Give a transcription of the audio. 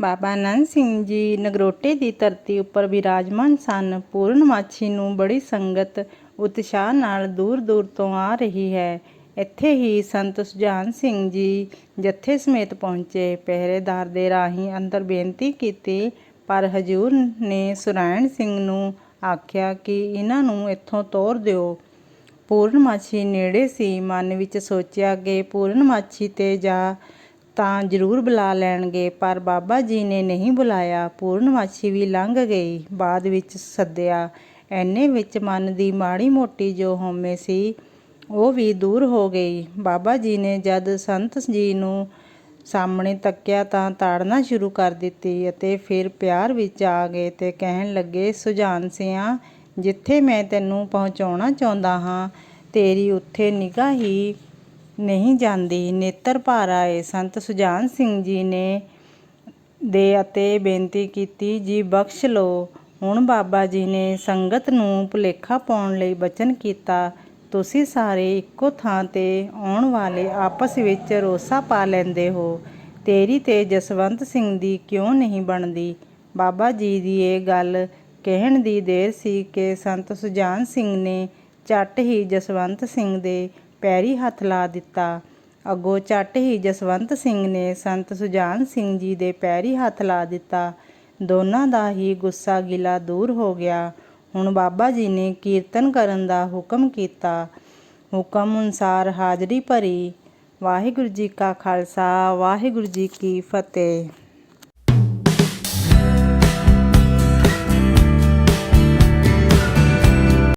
ਬਾਬਾ ਨੰਦ ਸਿੰਘ ਜੀ ਨਗਰੋਟੇ ਦੀ ਧਰਤੀ ਉੱਪਰ ਵਿਰਾਜਮਾਨ ਸਨ। ਪੂਰਨਮਾਛੀ ਨੂੰ ਬੜੀ ਸੰਗਤ ਉਤਸ਼ਾਹ ਨਾਲ ਦੂਰ ਦੂਰ ਤੋਂ ਆ ਰਹੀ ਹੈ। ਇੱਥੇ ਹੀ ਸੰਤ ਸੁਜਾਨ ਸਿੰਘ ਜੀ ਜੱਥੇ ਸਮੇਤ ਪਹੁੰਚੇ। ਪਹਿਰੇਦਾਰ ਦੇ ਰਾਹੀਂ ਅੰਦਰ ਬੇਨਤੀ ਕੀਤੀ, ਪਰ ਹਜੂਰ ਨੇ ਸੁਰਾਇਣ ਸਿੰਘ ਨੂੰ ਆਖਿਆ ਕਿ ਇਹਨਾਂ ਨੂੰ ਇੱਥੋਂ ਤੋਰ ਦਿਓ। ਪੂਰਨਮਾਛੀ ਨੇੜੇ ਸੀ। ਮਨ ਵਿੱਚ ਸੋਚਿਆ ਕਿ ਪੂਰਨਮਾਛੀ ਤੇ ਜਾ ਤਾਂ ਜ਼ਰੂਰ ਬੁਲਾ ਲੈਣਗੇ, ਪਰ ਬਾਬਾ ਜੀ ਨੇ ਨਹੀਂ ਬੁਲਾਇਆ। ਪੂਰਨਮਾਸ਼ੀ ਵੀ ਲੰਘ ਗਈ, ਬਾਅਦ ਵਿੱਚ ਸੱਦਿਆ। ਐਨੇ ਵਿੱਚ ਮਨ ਦੀ ਮਾੜੀ ਮੋਟੀ ਜੋ ਹਉਮੈ ਸੀ, ਉਹ ਵੀ ਦੂਰ ਹੋ ਗਈ। ਬਾਬਾ ਜੀ ਨੇ ਜਦ ਸੰਤ ਜੀ ਨੂੰ ਸਾਹਮਣੇ ਤੱਕਿਆ ਤਾਂ ਤਾੜਨਾ ਸ਼ੁਰੂ ਕਰ ਦਿੱਤੀ ਅਤੇ ਫਿਰ ਪਿਆਰ ਵਿੱਚ ਆ ਗਏ ਤੇ ਕਹਿਣ ਲੱਗੇ, ਸੁਜਾਨ ਸਿਆਂ, ਜਿੱਥੇ ਮੈਂ ਤੈਨੂੰ ਪਹੁੰਚਾਉਣਾ ਚਾਹੁੰਦਾ ਹਾਂ, ਤੇਰੀ ਉੱਥੇ ਨਿਗਾਹ ਹੀ ਨਹੀਂ ਜਾਂਦੀ। ਨੇਤਰ ਭਰ ਆਏ ਸੰਤ ਸੁਜਾਨ ਸਿੰਘ ਜੀ ਨੇ ਦੇ ਅਤੇ ਬੇਨਤੀ ਕੀਤੀ, ਜੀ, ਬਖਸ਼ ਲਓ। ਹੁਣ ਬਾਬਾ ਜੀ ਨੇ ਸੰਗਤ ਨੂੰ ਭੁਲੇਖਾ ਪਾਉਣ ਲਈ ਬਚਨ ਕੀਤਾ। ਤੁਸੀਂ ਸਾਰੇ ਇੱਕੋ ਥਾਂ ਤੇ ਆਉਣ ਵਾਲੇ ਆਪਸ ਵਿੱਚ ਰੋਸਾ ਪਾ ਲੈਂਦੇ ਹੋ। ਤੇਰੀ ਤੇ ਜਸਵੰਤ ਸਿੰਘ ਦੀ ਕਿਉਂ ਨਹੀਂ ਬਣਦੀ? ਬਾਬਾ ਜੀ ਦੀ ਇਹ ਗੱਲ ਕਹਿਣ ਦੀ ਦੇਰ ਸੀ ਕਿ ਸੰਤ ਸੁਜਾਨ ਸਿੰਘ ਨੇ ਝੱਟ ਹੀ ਜਸਵੰਤ ਸਿੰਘ ਦੇ ਪੈਰੀ ਹੱਥ ਲਾ ਦਿੱਤਾ। ਅੱਗੋਂ ਝੱਟ ਹੀ ਜਸਵੰਤ ਸਿੰਘ ਨੇ ਸੰਤ ਸੁਜਾਨ ਸਿੰਘ ਜੀ ਦੇ ਪੈਰੀ ਹੱਥ ਲਾ ਦਿੱਤਾ। ਦੋਨਾਂ ਦਾ ਹੀ ਗੁੱਸਾ ਗਿਲਾ ਦੂਰ ਹੋ ਗਿਆ। ਹੁਣ ਬਾਬਾ ਜੀ ਨੇ ਕੀਰਤਨ ਕਰਨ ਦਾ ਹੁਕਮ ਕੀਤਾ। ਹੁਕਮ ਅਨੁਸਾਰ ਹਾਜ਼ਰੀ ਭਰੀ। ਵਾਹਿਗੁਰੂ ਜੀ ਕਾ ਖਾਲਸਾ, ਵਾਹਿਗੁਰੂ ਜੀ ਕੀ ਫਤਿਹ।